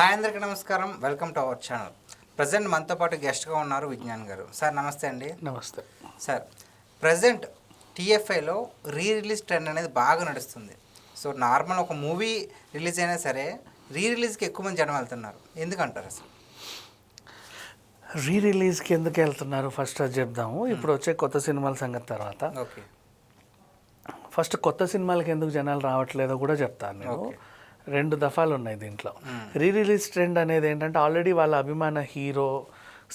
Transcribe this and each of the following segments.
Hi అందరికీ నమస్కారం. Welcome to our channel. Present మనతో పాటు గెస్ట్గా ఉన్నారు విజ్ఞాన్ గారు. సార్ నమస్తే అండి. నమస్తే. సార్ ప్రజెంట్ టీఎఫ్ఐలో రీ రిలీజ్ ట్రెండ్ అనేది బాగా నడుస్తుంది. సో నార్మల్ ఒక మూవీ రిలీజ్ అయినా సరే రీ రిలీజ్కి ఎక్కువ మంది జనం వెళ్తున్నారు. ఎందుకంటారు అసలు రీ రిలీజ్కి ఎందుకు వెళ్తున్నారు? ఫస్ట్ అది చెప్దాము. ఇప్పుడు వచ్చే కొత్త సినిమాల సంగతి తర్వాత. ఓకే. ఫస్ట్ కొత్త సినిమాలకి ఎందుకు జనాలు రావట్లేదో కూడా చెప్తాను నేను. రెండు దఫాలు ఉన్నాయి దీంట్లో. రీ రిలీజ్ ట్రెండ్ అనేది ఏంటంటే ఆల్రెడీ వాళ్ళ అభిమాన హీరో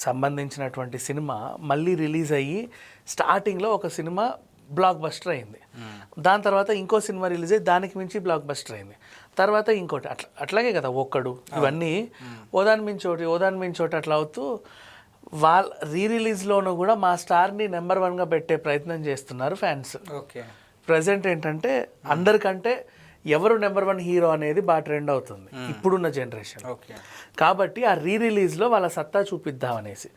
సంబంధించినటువంటి సినిమా మళ్ళీ రిలీజ్ అయ్యి స్టార్టింగ్లో ఒక సినిమా బ్లాక్ బస్టర్ అయింది దాని తర్వాత ఇంకో సినిమా రిలీజ్ అయ్యి దానికి మించి బ్లాక్ బస్టర్ అయింది. తర్వాత ఇంకోటి అట్లా అట్లాగే కదా ఒక్కడు ఇవన్నీ ఓదాని మించి ఒకటి ఓదాని మించి ఒకటి అట్లా అవుతూ వాళ్ళ రీ రిలీజ్లోనూ కూడా మా స్టార్ని నెంబర్ వన్గా పెట్టే ప్రయత్నం చేస్తున్నారు ఫ్యాన్స్. ఓకే. ప్రజెంట్ ఏంటంటే అందరికంటే ఎవరు నెంబర్ వన్ హీరో అనేది బాగా ట్రెండ్ అవుతుంది. ఇప్పుడున్న జనరేషన్ ఓకే కాబట్టి ఆ రీ రిలీజ్లో వాళ్ళ సత్తా చూపిద్దాం అనేసి.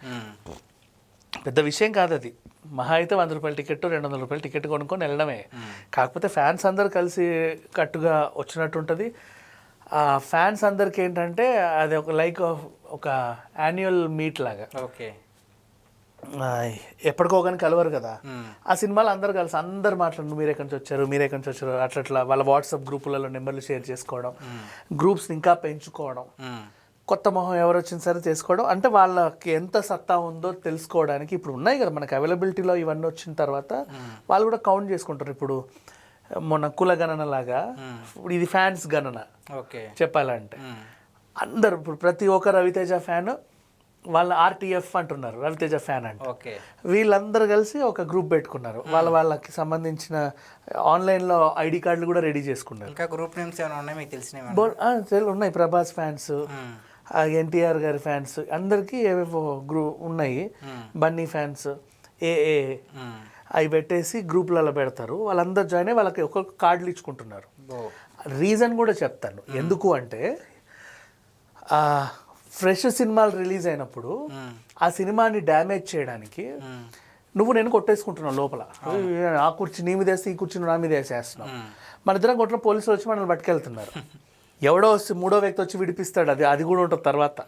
పెద్ద విషయం కాదు అది. మహా అయితే వంద రూపాయల టికెట్ రెండు వందల రూపాయల టికెట్ కొనుక్కొని వెళ్ళడమే. కాకపోతే ఫ్యాన్స్ అందరు కలిసి కట్టుగా వచ్చినట్టు ఉంటుంది ఆ ఫ్యాన్స్ అందరికి ఏంటంటే అది ఒక లైక్ ఒక యాన్యువల్ మీట్ లాగా. ఓకే ఎప్పటికో కానీ కలవరు కదా. ఆ సినిమాలు అందరు కలిసి అందరు మాట్లాడు మీరు ఎక్కడి నుంచి వచ్చారు మీరు ఎక్కడి నుంచి వచ్చారు అట్లా అట్లా వాళ్ళ వాట్సాప్ గ్రూపులలో నెంబర్లు షేర్ చేసుకోవడం గ్రూప్స్ని ఇంకా పెంచుకోవడం కొత్త మొహం ఎవరు వచ్చిన సరే చేసుకోవడం అంటే వాళ్ళకి ఎంత సత్తా ఉందో తెలుసుకోవడానికి ఇప్పుడు ఉన్నాయి కదా మనకి అవైలబిలిటీలో ఇవన్నీ వచ్చిన తర్వాత వాళ్ళు కూడా కౌంట్ చేసుకుంటారు. ఇప్పుడు మొన్న కుల గణన లాగా ఇప్పుడు ఇది ఫ్యాన్స్ గణన ఓకే. చెప్పాలంటే. అందరు ఇప్పుడు ప్రతి ఒక్క రవితేజ ఫ్యాన్ వాళ్ళ ఆర్టీఎఫ్ అంటున్నారు రవితేజ ఫ్యాన్ అంటే. ఓకే. వీళ్ళందరూ కలిసి ఒక గ్రూప్ పెట్టుకున్నారు. వాళ్ళ వాళ్ళకి సంబంధించిన ఆన్లైన్లో ఐడి కార్డులు కూడా రెడీ చేసుకున్నారు. ఇంకా గ్రూప్ నేమ్స్ ఏమైనా ఉన్నాయి? మీకు తెలిసినవి బో- ఆ, తెలు- ఉన్నాయి. ప్రభాస్ ఫ్యాన్స్ ఎన్టీఆర్ గారి ఫ్యాన్స్ అందరికీ ఏవేవో గ్రూ ఉన్నాయి. బన్నీ ఫ్యాన్స్ ఏఏ అవి పెట్టేసి గ్రూప్లలో పెడతారు. వాళ్ళందరూ జాయిన్ అయ్యి వాళ్ళకి ఒక్కొక్క కార్డులు ఇచ్చుకుంటున్నారు. రీజన్ కూడా చెప్తాను. ఎందుకు అంటే ఫ్రెష్ సినిమాలు రిలీజ్ అయినప్పుడు ఆ. సినిమాని డ్యామేజ్ చేయడానికి నువ్వు నేను కొట్టేసుకుంటున్నావు లోపల. ఆ కుర్చీ నీ మీద వేస్తే ఈ కుర్చీ నా మీద వేసేస్తున్నావు. మన ఇద్దరం కొట్టిన పోలీసులు వచ్చి మనల్ని పట్టుకెళ్తున్నారు. ఎవడో వచ్చి మూడో వ్యక్తి వచ్చి విడిపిస్తాడు అది అది కూడా ఉంటుంది తర్వాత.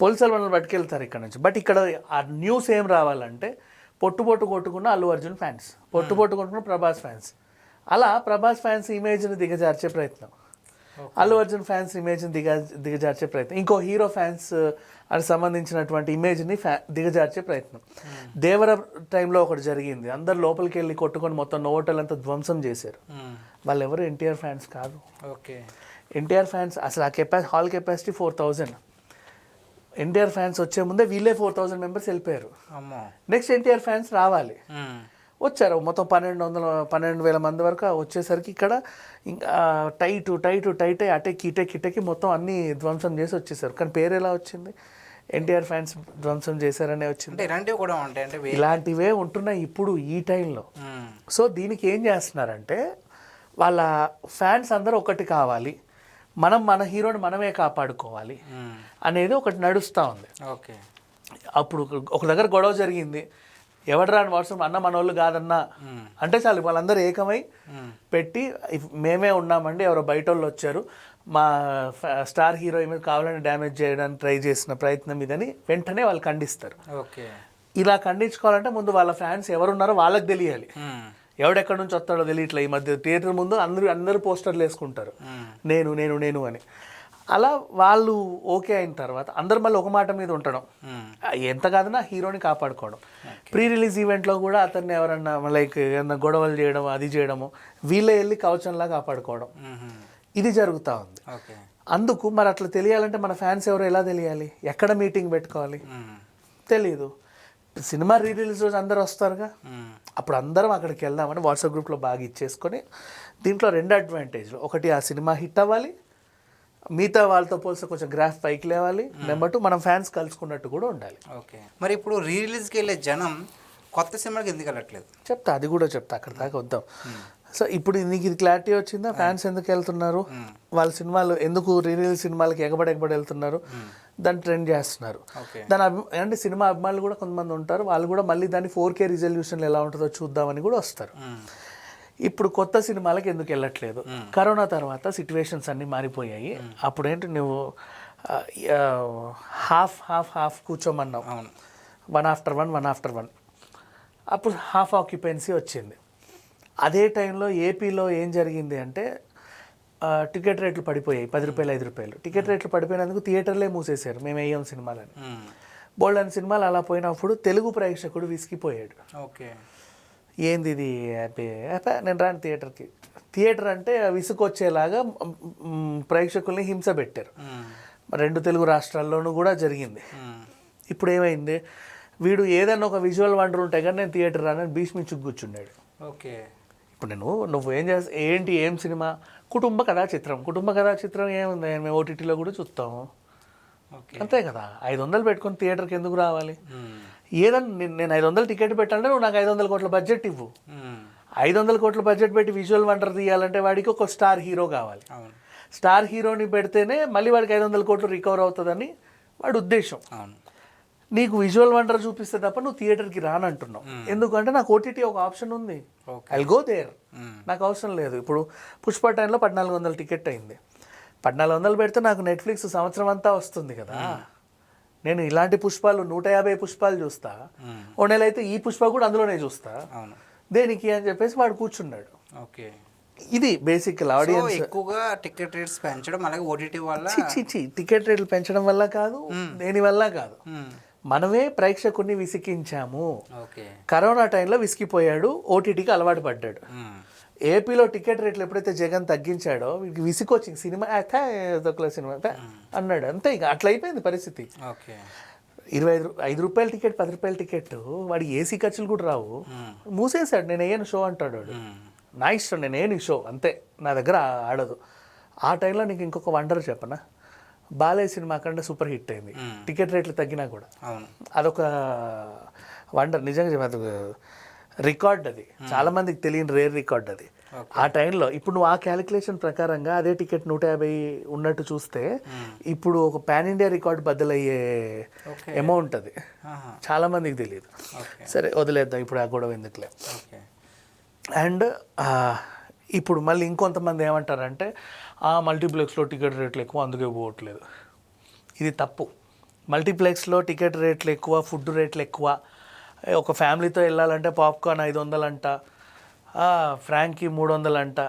పోలీసులు మనల్ని పట్టుకెళ్తారు ఇక్కడ నుంచి. బట్ ఇక్కడ ఆ న్యూస్ ఏం రావాలంటే పొట్టు పొట్టు కొట్టుకున్న అల్లు అర్జున్ ఫ్యాన్స్ పొట్టు పొట్టు కొట్టుకున్న ప్రభాస్ ఫ్యాన్స్ అలా ప్రభాస్ ఫ్యాన్స్ ఇమేజ్ని దిగజార్చే ప్రయత్నం. అల్లు అర్జున్ ఫ్యాన్స్ ఇమేజ్ని దిగ దిగజార్చే ప్రయత్నం. ఇంకో హీరో ఫ్యాన్స్ అని సంబంధించినటువంటి ఇమేజ్ని ఫ్యా దిగజార్చే ప్రయత్నం. దేవర టైంలో ఒకటి జరిగింది. అందరు లోపలికి వెళ్ళి కొట్టుకొని మొత్తం నోటల్ అంతా ధ్వంసం చేశారు. వాళ్ళు ఎవరు ఎన్టీఆర్ ఫ్యాన్స్ కాదు. ఓకే. ఎన్టీఆర్ ఫ్యాన్స్ అసలు ఆ కెపాసి hall capacity four thousand NTR fans వచ్చే ముందే వీళ్ళే ఫోర్ థౌజండ్ మెంబర్స్ వెళ్ళిపోయారు. నెక్స్ట్ ఎన్టీఆర్ ఫ్యాన్స్ రావాలి. మ్మ్. వచ్చారు. మొత్తం పన్నెండు వందల పన్నెండు వేల మంది వరకు వచ్చేసరికి ఇక్కడ ఇంకా టైట్ టైట్ టైట్ అయి అటెక్కి ఇటెక్కి మొత్తం అన్ని ధ్వంసం చేసి వచ్చేసారు. కానీ పేరు ఎలా వచ్చింది? ఎన్టీఆర్ ఫ్యాన్స్ ధ్వంసం చేశారనే వచ్చింది. ఇలాంటివి కూడా ఉంటాయి. అంటే ఇలాంటివే ఉంటున్నాయి ఇప్పుడు ఈ టైంలో. సో దీనికి ఏం చేస్తున్నారంటే వాళ్ళ ఫ్యాన్స్ అందరూ ఒకటి కావాలి. మనం మన హీరోని మనమే కాపాడుకోవాలి. అనేది ఒకటి నడుస్తూ ఉంది. ఓకే. అప్పుడు ఒక దగ్గర గొడవ జరిగింది. ఎవడు రాని వాట్సాప్ అన్న మన వాళ్ళు కాదన్నా అంటే చాలు వాళ్ళందరూ ఏకమై పెట్టి "ఇఫ్ మేమే ఉన్నామండి ఎవరో బయట వాళ్ళు వచ్చారు మా స్టార్ హీరో మీద కావాలని డ్యామేజ్ చేయడానికి ట్రై చేసిన ప్రయత్నం ఇదని వెంటనే వాళ్ళు ఖండిస్తారు. ఓకే. ఇలా ఖండించుకోవాలంటే ముందు వాళ్ళ ఫ్యాన్స్ ఎవరున్నారో వాళ్ళకి తెలియాలి. ఎవడెక్కడి నుంచి వస్తాడో తెలియట్లే. ఈ మధ్య థియేటర్ ముందు అందరూ అందరూ పోస్టర్లు వేసుకుంటారు. నేను నేను నేను అని. అలా వాళ్ళు ఓకే అయిన తర్వాత అందరు మళ్ళీ ఒక మాట మీద ఉండడం. మ్మ్. ఎంత కాదన్నా హీరోని కాపాడుకోవడం. ప్రీ రిలీజ్ ఈవెంట్లో కూడా అతన్ని ఎవరన్నా లైక్ ఏమన్నా గొడవలు చేయడం అది చేయడము వీళ్ళే వెళ్ళి కవచంలా కాపాడుకోవడం. మ్మ్. ఇది జరుగుతూ ఉంది. ఓకే అందుకు మరి అట్లా తెలియాలంటే మన ఫ్యాన్స్ ఎవరు ఎలా తెలియాలి? ఎక్కడ మీటింగ్ పెట్టుకోవాలి? మ్మ్. తెలీదు. సినిమా రీ రిలీజ్ రోజు అందరు వస్తారుగా. అప్పుడు అందరం అక్కడికి వెళ్దామని వాట్సాప్ గ్రూప్లో బాగా ఇచ్చేసుకొని దీంట్లో రెండు అడ్వాంటేజ్లు ఒకటి ఆ సినిమా హిట్ అవ్వాలి మిగతా వాళ్ళతో పోలిస్తే కొంచెం గ్రాఫ్ పైకి లేవాలి. నెంబర్ టూ మనం ఫ్యాన్స్ కలుసుకున్నట్టు కూడా ఉండాలి. ఓకే. మరి ఇప్పుడు రీ రిలీజ్కి వెళ్ళే జనం కొత్త సినిమాకి ఎందుకు వెళ్ళట్లేదు? చెప్తా అది కూడా చెప్తా అక్కడ దాకా వద్దాం. సో ఇప్పుడు నీకు ఇది క్లారిటీ వచ్చిందా? ఫ్యాన్స్ ఎందుకు వెళ్తున్నారు? వాళ్ళ సినిమాలు ఎందుకు రీ రిలీజ్ సినిమాలకి ఎగబడి ఎగబడి వెళ్తున్నారు? దాన్ని ట్రెండ్ చేస్తున్నారు. దాని అభి అంటే సినిమా అభిమానులు కూడా కొంతమంది ఉంటారు. వాళ్ళు కూడా మళ్ళీ దాన్ని ఫోర్ కే రిజల్యూషన్లు ఎలా ఉంటుందో చూద్దామని కూడా వస్తారు. ఇప్పుడు కొత్త సినిమాలకు ఎందుకు వెళ్ళట్లేదు? కరోనా తర్వాత సిచ్యువేషన్స్ అన్నీ మారిపోయాయి. అప్పుడు ఏంటి నువ్వు హాఫ్ హాఫ్ హాఫ్ కూర్చోమన్నాం అవును. One after one one after one. అప్పుడు హాఫ్ ఆక్యుపెన్సీ వచ్చింది. అదే టైంలో ఏపీలో ఏం జరిగింది అంటే టికెట్ రేట్లు పడిపోయాయి. పది రూపాయలు ఐదు రూపాయలు. టికెట్ రేట్లు పడిపోయినందుకు థియేటర్లే మూసేశారు. మేము వేయం సినిమాలని. బోల్డ్ సినిమాలు అలా పోయినప్పుడు తెలుగు ప్రేక్షకుడు విసిగిపోయాడు. ఓకే. ఏంది ఇది నేను రాను థియేటర్కి. థియేటర్ అంటే విసుకొచ్చేలాగా ప్రేక్షకుల్ని హింస పెట్టారు. రెండు తెలుగు రాష్ట్రాల్లోనూ కూడా జరిగింది. ఇప్పుడు ఏమైంది వీడు ఏదైనా ఒక విజువల్ వండర్ ఉంటే కానీ నేను థియేటర్ రానని భీష్మి కూర్చున్నాడు. ఓకే. ఇప్పుడు నేను నువ్వు ఏం చేస్తా ఏంటి ఏం సినిమా? కుటుంబ కథా చిత్రం. కుటుంబ కథా చిత్రం ఏముంది? మేము ఓటీటీలో కూడా చూస్తాము ఓకే. అంతే కదా. ఐదు వందలు పెట్టుకొని థియేటర్కి ఎందుకు రావాలి. ఏదన్నా నేను- ఐదు వందలు టికెట్ పెట్టాలంటే నువ్వు నాకు ఐదు వందల కోట్ల బడ్జెట్ ఇవ్వు. మ్మ్. ఐదు వందల కోట్ల బడ్జెట్ పెట్టి విజువల్ వండర్ తీయాలంటే వాడికి ఒక స్టార్ హీరో కావాలి. స్టార్ హీరోని పెడితేనే మళ్ళీ వాడికి ఐదు వందల కోట్లు రికవర్ అవుతుందని వాడి ఉద్దేశం. నీకు విజువల్ వండర్ చూపిస్తే తప్ప నువ్వు థియేటర్కి రానంటున్నావు. ఎందుకంటే నాకు ఓటీటీ ఒక ఆప్షన్ ఉంది. I go there. నాకు అవసరం లేదు. ఇప్పుడు పుష్ప టైంలో పద్నాలుగు వందల టికెట్ అయింది. పద్నాలుగు వందలు పెడితే నాకు నెట్ఫ్లిక్స్ సంవత్సరం అంతా వస్తుంది కదా. నేను ఇలాంటి పుష్పాలు నూట యాభై పుష్పాలు చూస్తా. ఓ నెల అయితే ఈ పుష్ప కూడా అందులోనే చూస్తా. దేనికి అని చెప్పేసి వాడు కూర్చున్నాడు. ఓకే. ఇది బేసిక్ ఆడియన్స్ ఎక్కువగా టికెట్ రేట్స్ పెంచడం అలాగే ఓటీటీ వల్ల టికెట్ రేట్లు పెంచడం వల్ల కాదు దేని వల్ల కాదు. మనమే ప్రేక్షకుడిని విసికించాము. ఓకే. కరోనా టైంలో విసిగిపోయాడు ఓటీటీకి అలవాటు పడ్డాడు. ఏపీలో టికెట్ రేట్లు ఎప్పుడైతే జగన్ తగ్గించాడో వీడికి విసికొచ్చింది సినిమా "ఆ, దొక్కల సినిమా థా" అన్నాడు. అంతే ఇక అట్లా అయిపోయింది పరిస్థితి. ఓకే. ఇరవై ఐదు ఐదు రూపాయల టికెట్ పది రూపాయల టికెట్ వాడి ఏసీ ఖర్చులు కూడా రావు. మూసేశాడు నేను వేయను షో అంటాడు వాడు. నా ఇష్టం నేను వేయను షో అంతే. నా దగ్గర ఆడదు. ఆ టైంలో నీకు ఇంకొక వండర్ చెప్పనా? బాలయ్య సినిమా కంటే సూపర్ హిట్ అయింది. టికెట్ రేట్లు తగ్గినా కూడా. అదొక వండర్. నిజంగా చెప్ప- అది రికార్డ్ అది. చాలా మందికి తెలియని రేర్ రికార్డ్ అది. ఆ టైంలో ఇప్పుడు నువ్వు ఆ క్యాలిక్యులేషన్ ప్రకారంగా అదే టికెట్ నూట యాభై ఉన్నట్టు చూస్తే ఇప్పుడు ఒక పాన్ ఇండియా రికార్డ్ బద్దలయ్యే. అమౌంట్ అది. చాలా మందికి తెలియదు. సరే వదిలేద్దాం ఇప్పుడు ఆ గొడవ ఎందుకులే. అండ్ ఇప్పుడు మళ్ళీ ఇంకొంతమంది ఏమంటారంటే ఆ మల్టీప్లెక్స్లో టికెట్ రేట్లు ఎక్కువ అందుకే పోవట్లేదు. ఇది తప్పు. మల్టీప్లెక్స్లో టికెట్ రేట్లు ఎక్కువ ఫుడ్ రేట్లు ఎక్కువ ఒక ఫ్యామిలీతో వెళ్ళాలంటే పాప్కార్న్ ఐదు వందలంట. ఫ్రాంకీ మూడు వందలంట.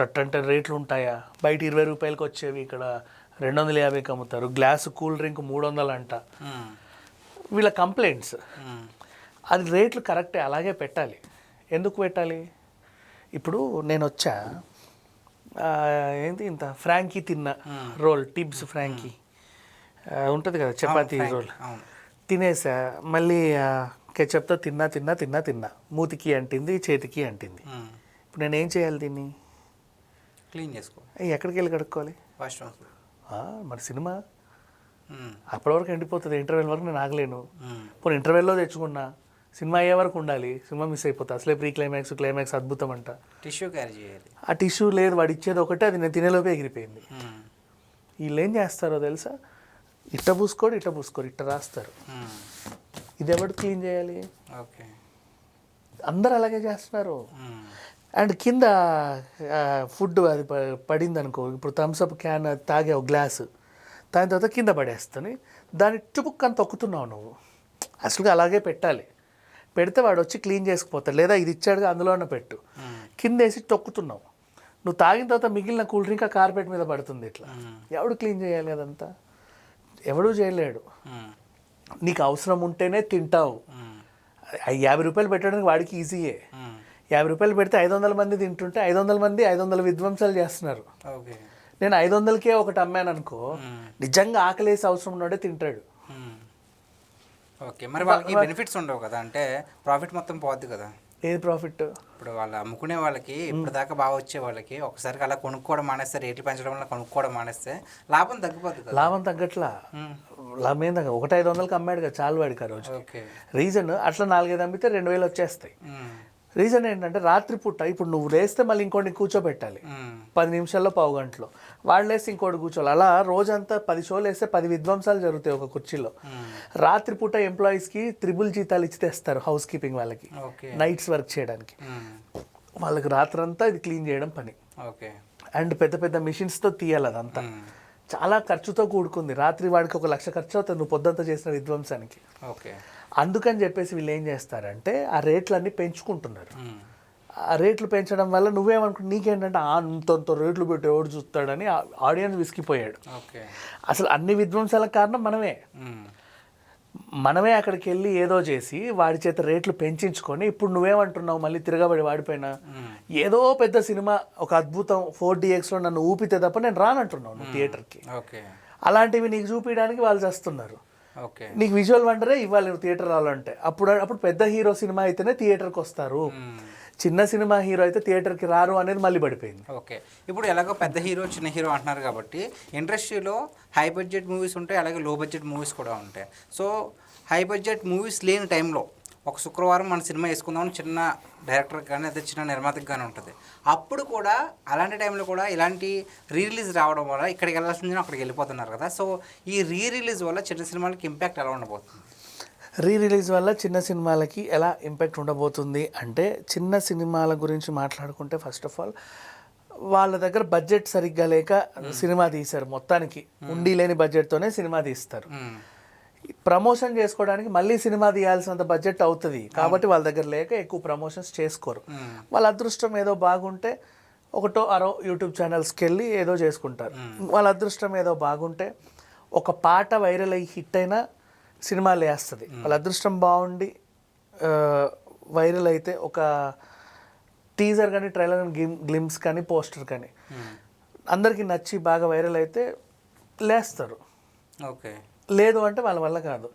అట్టంటే రేట్లు ఉంటాయా? బయట ఇరవై రూపాయలకి వచ్చేవి ఇక్కడ రెండు వందల యాభైకి అమ్ముతారు. గ్లాసు కూల్ డ్రింక్ మూడు వందలంట. వీళ్ళ కంప్లైంట్స్. అది రేట్లు కరెక్టే అలాగే పెట్టాలి. ఎందుకు పెట్టాలి? ఇప్పుడు నేను వచ్చా. ఏంటి ఇంత? ఫ్రాంకీ తిన్నా రోల్ టిబ్స్ ఫ్రాంకీ ఉంటుంది కదా చపాతీ రోల్. తినేసా. మళ్ళీ కెచప్తో తిన్నా తిన్నా తిన్నా తిన్నా. మూతికి అంటింది చేతికి అంటింది. ఇప్పుడు నేను ఏం చేయాలి దీన్ని? క్లీన్ చేసుకో. ఎక్కడికి వెళ్ళి కడుక్కోవాలి? మరి సినిమా? మ్మ్. అప్పటి వరకు ఎండిపోతుంది ఇంటర్వెల్ వరకు నేను ఆగలేను. ఇప్పుడు ఇంటర్వెల్లో తెచ్చుకున్నా సినిమా అయ్యే వరకు ఉండాలి. సినిమా మిస్ అయిపోతా. అసలే ప్రీ క్లైమాక్స్ క్లైమాక్స్ అద్భుతం అంట. టిష్యూ క్యారీ చేయాలి. ఆ టిష్యూ లేదు వాడు ఇచ్చేది ఒకటే అది నేను తినేలోపే ఎగిరిపోయింది. వీళ్ళు ఏం చేస్తారో తెలుసా? ఇట్ట పూసుకోడు ఇట్ట పూసుకోరు ఇట్ట రాస్తారు. ఇది ఎవడు క్లీన్ చేయాలి? ఓకే. అందరు అలాగే చేస్తున్నారు. అండ్ కింద ఫుడ్ అది పడింది అనుకో ఇప్పుడు థమ్స్అప్ క్యాన్ తాగే ఒక గ్లాసు. దాని తర్వాత కింద పడేస్తుంది. దాన్ని చుపుక్కని తొక్కుతున్నావు నువ్వు. అసలుగా అలాగే పెట్టాలి. పెడితే వాడు వచ్చి క్లీన్ చేసుకుపోతాడు. లేదా ఇది ఇచ్చాడుగా అందులోనే పెట్టు. కింద వేసి తొక్కుతున్నావు. నువ్వు తాగిన తర్వాత మిగిలిన కూల్ డ్రింక్ ఆ కార్పెట్ మీద పడుతుంది ఇట్లా. ఎవడు క్లీన్ చేయాలి అదంతా? ఎవడూ చేయలేడు. నీకు అవసరం ఉంటేనే తింటావు. యాభై రూపాయలు పెట్టడానికి వాడికి ఈజీయే. యాభై రూపాయలు పెడితే ఐదు వందల మంది తింటుంటే ఐదు వందల మంది ఐదు వందల విధ్వంసాలు చేస్తున్నారు. ఓకే. నేను ఐదు వందలకే ఒకటి అమ్మాను అనుకో నిజంగా ఆకలేసి అవసరం ఉన్నాడే తింటాడు. ఓకే. మరి వాళ్ళకి బెనిఫిట్స్ ఉండవు కదా? అంటే ప్రాఫిట్ మొత్తం పోద్ది కదా? ఏది ప్రాఫిట్ ఇప్పుడు వాళ్ళు అమ్ముకునే వాళ్ళకి ఇప్పుడు దాకా బాగా వచ్చే వాళ్ళకి ఒకసారికి అలా కొనుక్కోవడం మానేస్తే రేట్లు పెంచడం వల్ల కొనుక్కోవడం మానేస్తే లాభం తగ్గిపోద్ది కదా? లాభం తగ్గట్లా. తగ్గ ఒకటి ఐదు వందలకి అమ్మాడు కదా చాలు వాడికి ఆ రోజు. రీజన్ అట్లా నాలుగైదు అమ్మితే రెండు వేలు వచ్చేస్తాయి. రీజన్ ఏంటంటే రాత్రి పూట ఇప్పుడు నువ్వు లేస్తే మళ్ళీ ఇంకోటి కూర్చోబెట్టాలి. పది నిమిషాల్లో పావు గంటలో. వాళ్ళు వేస్తే ఇంకోటి కూర్చోవాలి. అలా రోజంతా పది షోలు వేస్తే పది విధ్వంసాలు జరుగుతాయి ఒక కుర్చీలో. మ్మ్. రాత్రి పూట ఎంప్లాయీస్కి త్రిబుల్ జీతాలు ఇచ్చి తెస్తారు హౌస్ కీపింగ్ వాళ్ళకి నైట్స్ వర్క్ చేయడానికి. వాళ్ళకి రాత్రంతా ఇది క్లీన్ చేయడం పని. ఓకే. అండ్ పెద్ద పెద్ద మిషన్స్తో తీయాలి అదంతా. చాలా ఖర్చుతో కూడుకుంది. రాత్రి వాడికి ఒక లక్ష ఖర్చు అవుతుంది. నువ్వు పొద్దంతా చేసిన విధ్వంసానికి. ఓకే. అందుకని చెప్పేసి వీళ్ళు ఏం చేస్తారంటే ఆ రేట్లన్నీ పెంచుకుంటున్నారు. ఆ రేట్లు పెంచడం వల్ల నువ్వేమనుకుంటు నీకేంటంటే అంతంత రేట్లు పెట్టి ఎవడు చూస్తాడని ఆడియన్స్ విసిగిపోయాడు. ఓకే. అసలు అన్ని విధ్వంసాలకు కారణం మనమే. మనమే అక్కడికి వెళ్ళి ఏదో చేసి వాడి చేత రేట్లు పెంచించుకొని ఇప్పుడు నువ్వేమంటున్నావు మళ్ళీ తిరగబడి వాడిపోయినా? ఏదో పెద్ద సినిమా ఒక అద్భుతం ఫోర్ డిఎక్స్లో నన్ను ఊపితే తప్ప నేను రానంటున్నావు నువ్వు థియేటర్కి. అలాంటివి నీకు చూపించడానికి వాళ్ళు చేస్తున్నారు. నీకు విజువల్ వండరే ఇవ్వాలి నువ్వు థియేటర్ రావాలంటే. అప్పుడు అప్పుడు పెద్ద హీరో సినిమా అయితేనే థియేటర్కి వస్తారు. చిన్న సినిమా హీరో అయితే థియేటర్కి రారు అనేది మళ్ళీ పడిపోయింది. ఓకే. ఇప్పుడు ఎలాగో పెద్ద హీరో చిన్న హీరో అంటున్నారు కాబట్టి ఇండస్ట్రీలో హై బడ్జెట్ మూవీస్ ఉంటాయి అలాగే లో బడ్జెట్ మూవీస్ కూడా ఉంటాయి. సో హై బడ్జెట్ మూవీస్ లేని టైంలో ఒక శుక్రవారం మన సినిమా వేసుకుందామని చిన్న డైరెక్టర్కి కానీ అదే చిన్న నిర్మాతకి కానీ ఉంటుంది. అప్పుడు కూడా అలాంటి టైంలో కూడా ఇలాంటి రీ రిలీజ్ రావడం వల్ల ఇక్కడికి వెళ్ళాల్సింది అక్కడికి వెళ్ళిపోతున్నారు కదా. సో ఈ రీ రిలీజ్ వల్ల చిన్న సినిమాలకి ఇంపాక్ట్ ఎలా ఉండబోతుంది? రీ రిలీజ్ వల్ల చిన్న సినిమాలకి ఎలా ఇంపాక్ట్ ఉండబోతుంది అంటే చిన్న సినిమాల గురించి మాట్లాడుకుంటే ఫస్ట్ ఆఫ్ ఆల్ వాళ్ళ దగ్గర బడ్జెట్ సరిగ్గా లేక సినిమా తీశారు మొత్తానికి. ఉండి లేని బడ్జెట్తోనే సినిమా తీస్తారు. ప్రమోషన్ చేసుకోవడానికి మళ్ళీ సినిమా తీయాల్సినంత బడ్జెట్ అవుతుంది. కాబట్టి వాళ్ళ దగ్గర లేక ఎక్కువ ప్రమోషన్స్ చేసుకోరు. వాళ్ళ అదృష్టం ఏదో బాగుంటే ఒకటో అరో యూట్యూబ్ ఛానల్స్కి వెళ్ళి ఏదో చేసుకుంటారు. వాళ్ళ అదృష్టం ఏదో బాగుంటే ఒక పాట వైరల్ అయ్యి హిట్ అయినా సినిమాలు వేస్తుంది. వాళ్ళ అదృష్టం బాగుండి వైరల్ అయితే ఒక టీజర్ కానీ ట్రైలర్ కానీ గ్లిమ్స్ కానీ పోస్టర్ కానీ. అందరికీ నచ్చి బాగా వైరల్ అయితే లేస్తారు. ఓకే. లేదు అంటే వాళ్ళ వల్ల కాదు.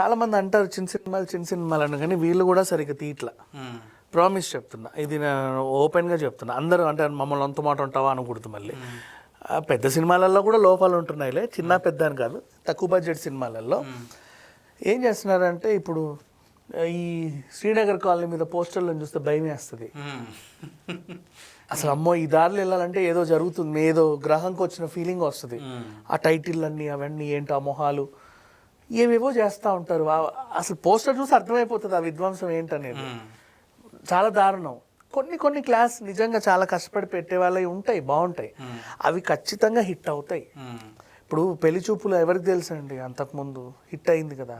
చాలా మంది అంటారు చిన్న సినిమాలు చిన్న సినిమాలు అని కానీ వీళ్ళు కూడా సరిగ్గా తీయట్లా. మ్మ్. ప్రామిస్ చెప్తున్నా. ఇది నేను ఓపెన్గా చెప్తున్నా. అందరూ అంటే మమ్మల్ని అంత మాట ఉంటావా అనకూడదు మళ్ళీ. పెద్ద సినిమాలలో కూడా లోపాలు ఉంటున్నాయిలే. చిన్న పెద్ద అని కాదు. తక్కువ బడ్జెట్ సినిమాలలో ఏం చేస్తున్నారంటే ఇప్పుడు ఈ శ్రీనగర్ కాలనీ మీద పోస్టర్లను చూస్తే భయం వేస్తుంది. అసలు అమ్మో ఈ దారిలో వెళ్ళాలంటే ఏదో జరుగుతుంది ఏదో గ్రహంకి వచ్చిన ఫీలింగ్ వస్తుంది. ఆ టైటిల్ అన్నీ అవన్నీ ఏంటో ఆ మొహాలు ఏవేవో చేస్తూ ఉంటారు అసలు పోస్టర్ చూసి అర్థమైపోతుంది ఆ విధ్వంసం ఏంటనేది. చాలా దారుణం కొన్ని కొన్ని క్లాస్ నిజంగా చాలా కష్టపడి పెట్టే వాళ్ళవి ఉంటాయి బాగుంటాయి అవి ఖచ్చితంగా హిట్ అవుతాయి. ఇప్పుడు పెళ్ళి చూపులు ఎవరికి తెలుసండి? అంతకుముందు హిట్ అయింది కదా.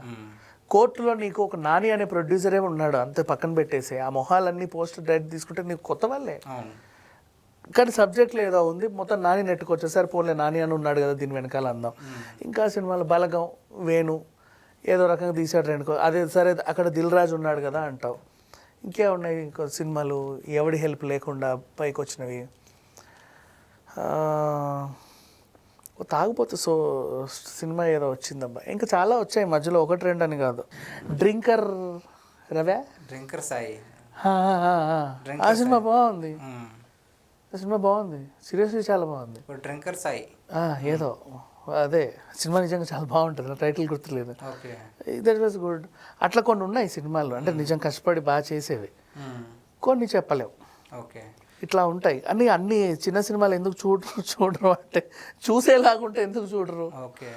కోర్టులో నీకు ఒక నాని అనే ప్రొడ్యూసరే ఉన్నాడు అంతే పక్కన పెట్టేసి. ఆ మొహాలన్నీ పోస్టర్ డైరెక్ట్ తీసుకుంటే నీకు కొత్త వాళ్ళే. కానీ సబ్జెక్ట్లో ఏదో ఉంది మొత్తం నాని నెట్టుకొచ్చేసరి పోలే నాని అని ఉన్నాడు కదా దీని వెనకాల అందాం. ఇంకా సినిమాలు బలగం వేణు ఏదో రకంగా తీసాడు రెండు అదే సరే అక్కడ దిల్ రాజు ఉన్నాడు కదా అంటావు. ఇంకేమున్నాయి ఇంకో సినిమాలు ఎవడి హెల్ప్ లేకుండా పైకి వచ్చినవి తాగుపోతు సో సినిమా ఏదో వచ్చిందబ్బా. ఇంకా చాలా వచ్చాయి మధ్యలో ఒకటి రెండు అని కాదు. డ్రింకర్ రవే డ్రింకర్ సాయి. ఆ, సినిమా బాగుంది. ఆ సినిమా బాగుంది. సీరియస్లీ చాలా బాగుంది. డ్రింకర్ సాయి. ఏదో. అదే. సినిమా నిజంగా చాలా బాగుంటుంది. టైటిల్ గుర్తులేదు. దట్ వాజ్ గుడ్ అట్లా కొన్ని ఉన్నాయి సినిమాలు. అంటే నిజం కష్టపడి బాగా చేసేవి. కొన్ని చెప్పలేవు ఓకే. ఇట్లా ఉంటాయి. అన్ని అన్ని చిన్న సినిమాలు ఎందుకు చూడరు చూడరు అంటే చూసేలాగుంటే ఎందుకు చూడరు? ఓకే.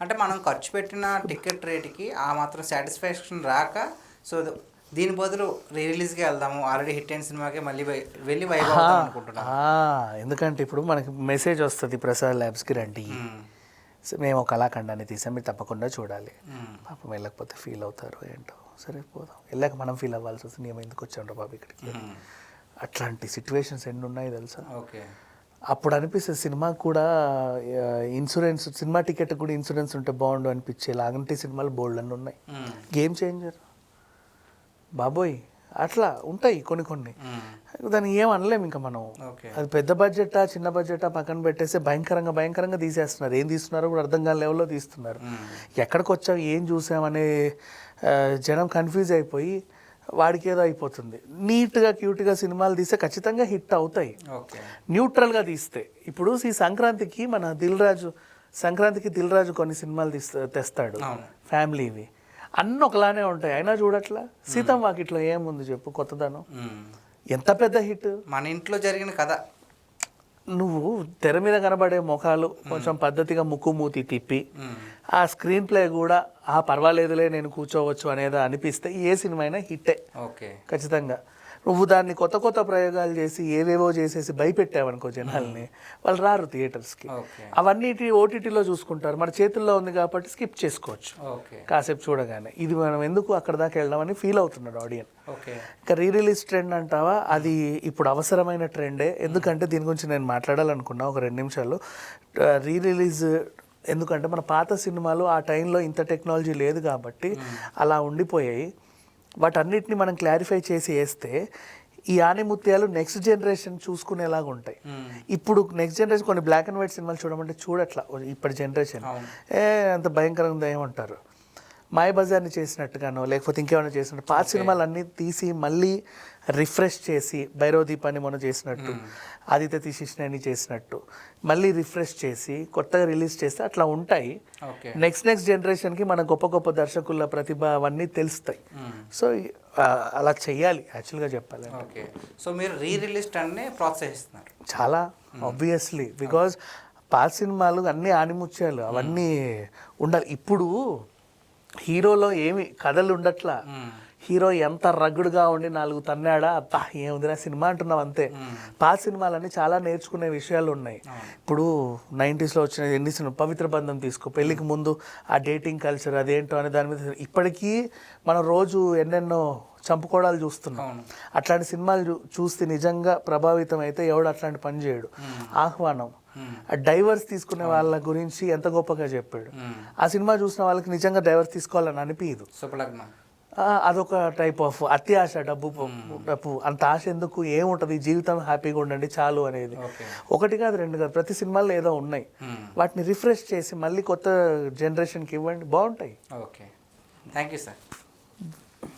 అంటే మనం ఖర్చు పెట్టిన టికెట్ రేట్కి ఆ మాత్రం సాటిస్ఫాక్షన్ రాక సో దీని బదులు రిలీజ్కి వెళ్దాము ఆల్రెడీ హిట్ అయిన సినిమాకి మళ్ళీ వెళ్ళి అనుకుంటున్నాం. ఎందుకంటే ఇప్పుడు మనకి మెసేజ్ వస్తుంది ప్రసాద్ ల్యాబ్స్కి రండి. మ్మ్. సో మేము ఒక కళాఖండాన్ని తీసాం మీరు తప్పకుండా చూడాలి. పాపం వెళ్ళకపోతే ఫీల్ అవుతారు ఏంటో. సరే పోదాం. వెళ్ళాక మనం ఫీల్ అవ్వాల్సి వస్తుంది. మేము ఎందుకు వచ్చాం బాబు ఇక్కడికి. అట్లాంటి సిచ్యువేషన్స్ ఎన్ని ఉన్నాయి తెలుసా? ఓకే. అప్పుడు అనిపిస్తుంది సినిమా కూడా ఇన్సూరెన్స్ సినిమా టికెట్ కూడా ఇన్సూరెన్స్ ఉంటే బాగుండు అనిపించే లాంటి సినిమాలు బోల్డ్ అన్నీ ఉన్నాయి. గేమ్ చేంజర్ బాబోయ్ అట్లా ఉంటాయి కొన్ని కొన్ని. దాన్ని ఏం అనలేం ఇంకా మనం. అది పెద్ద బడ్జెటా చిన్న బడ్జెటా పక్కన పెట్టేసి భయంకరంగా భయంకరంగా తీసేస్తున్నారు. ఏం తీస్తున్నారో కూడా అర్థం కాని లెవెల్లో తీస్తున్నారు. ఎక్కడికి వచ్చాం ఏం చూసామనే జనం కన్ఫ్యూజ్ అయిపోయి వాడికి ఏదో అయిపోతుంది. నీట్గా క్యూట్గా సినిమాలు తీస్తే ఖచ్చితంగా హిట్ అవుతాయి. న్యూట్రల్గా తీస్తే. ఇప్పుడు ఈ సంక్రాంతికి మన దిల్ రాజు సంక్రాంతికి దిల్ రాజు కొన్ని సినిమాలు తీస్తా తెస్తాడు. ఫ్యామిలీవి. అన్నీ ఒకలానే ఉంటాయి. అయినా చూడట్లా? సీతం వాకిట్లో ఏముంది చెప్పు కొత్తదనం. ఎంత పెద్ద హిట్? మన ఇంట్లో జరిగిన కథ. నువ్వు తెర మీద కనబడే ముఖాలు కొంచెం పద్ధతిగా ముక్కు మూతి తిప్పి. ఆ స్క్రీన్ ప్లే కూడా ఆ పర్వాలేదులే నేను కూర్చోవచ్చు అనేది అనిపిస్తే ఏ సినిమా అయినా హిట్టే. ఓకే. ఖచ్చితంగా. నువ్వు దాన్ని కొత్త కొత్త ప్రయోగాలు చేసి ఏవేవో చేసేసి భయపెట్టావనుకో జనాల్ని వాళ్ళు రారు థియేటర్స్కి. అవన్నీ ఓటీటీలో చూసుకుంటారు. మన చేతుల్లో ఉంది కాబట్టి స్కిప్ చేసుకోవచ్చు. కాసేపు చూడగానే. ఇది మనం ఎందుకు అక్కడ దాకా వెళ్దామని ఫీల్ అవుతున్నాడు ఆడియన్స్ ఓకే. ఇంకా రీ రిలీజ్ ట్రెండ్ అంటావా? అది ఇప్పుడు అవసరమైన ట్రెండే. ఎందుకంటే దీని గురించి నేను మాట్లాడాలనుకున్నా ఒక రెండు నిమిషాలు. రీ రిలీజ్ ఎందుకంటే మన పాత సినిమాలు ఆ టైంలో ఇంత టెక్నాలజీ లేదు కాబట్టి అలా ఉండిపోయాయి. వాటన్నిటిని మనం క్లారిఫై చేసి వేస్తే ఈ ఆనిముత్యాలు నెక్స్ట్ జనరేషన్ చూసుకునేలాగా ఉంటాయి. ఇప్పుడు నెక్స్ట్ జనరేషన్ కొన్ని బ్లాక్ అండ్ వైట్ సినిమాలు చూడమంటే చూడట్లా. ఇప్పటి జనరేషన్ ఏ అంత భయంకరంగా ఏమంటారు? మాయ బజార్ని చేసినట్టుగానో లేకపోతే ఇంకేమైనా చేసినట్టు పాత సినిమాలు అన్నీ తీసి మళ్ళీ రిఫ్రెష్ చేసి భైరవ దీపాన్ని మనం చేసినట్టు ఆదిత్య తీసేసినని చేసినట్టు మళ్ళీ రిఫ్రెష్ చేసి కొత్తగా రిలీజ్ చేస్తే అట్లా ఉంటాయి. నెక్స్ట్ నెక్స్ట్ జనరేషన్కి మన గొప్ప గొప్ప దర్శకుల ప్రతిభ అవన్నీ తెలుస్తాయి. సో అలా చెయ్యాలి యాక్చువల్గా చెప్పాలి ఓకే. సో మీరు రీ రిలీజ్ అన్ని ప్రోత్సహిస్తున్నారు. చాలా ఆబ్వియస్లీ బికాజ్ పాత సినిమాలు అన్నీ ఆనిముత్యాలు అవన్నీ ఉండాలి. ఇప్పుడు హీరోలో ఏమి కథలు ఉండట్లా హీరో ఎంత రగ్గుడుగా ఉండి నాలుగు తన్నాడా అబ్బా ఏముందిరా సినిమా అంటున్నావు అంతే. పాత సినిమాలన్నీ చాలా నేర్చుకునే విషయాలు ఉన్నాయి ఇప్పుడు నైంటీస్లో వచ్చిన ఎన్ని సినిమా పవిత్ర బంధం తీసుకో పెళ్ళికి ముందు ఆ డేటింగ్ కల్చర్ అదేంటో అనే దాని మీద ఇప్పటికీ మనం రోజు ఎన్నెన్నో చంపుకోవడాలు చూస్తున్నాం. అట్లాంటి సినిమాలు చూ- చూస్తే నిజంగా ప్రభావితం అయితే ఎవడు అట్లాంటి పని చేయడు. ఆహ్వానం. డైవర్స్ తీసుకునే వాళ్ళ గురించి ఎంత గొప్పగా చెప్పాడు. ఆ సినిమా చూసిన వాళ్ళకి నిజంగా డైవర్స్ తీసుకోవాలని అనిపించదు అదొక టైప్ ఆఫ్ అత్యాశ డబ్బు డబ్బు. అంత ఆశ ఎందుకు? ఏముంటది? జీవితం హ్యాపీగా ఉండండి చాలు అనేది. ఒకటి కాదు రెండు కాదు. ప్రతి సినిమాల్లో ఏదో ఉన్నాయి. వాటిని రిఫ్రెష్ చేసి మళ్ళీ కొత్త జనరేషన్కి ఇవ్వండి. బాగుంటాయి. ఓకే. Thank you sir.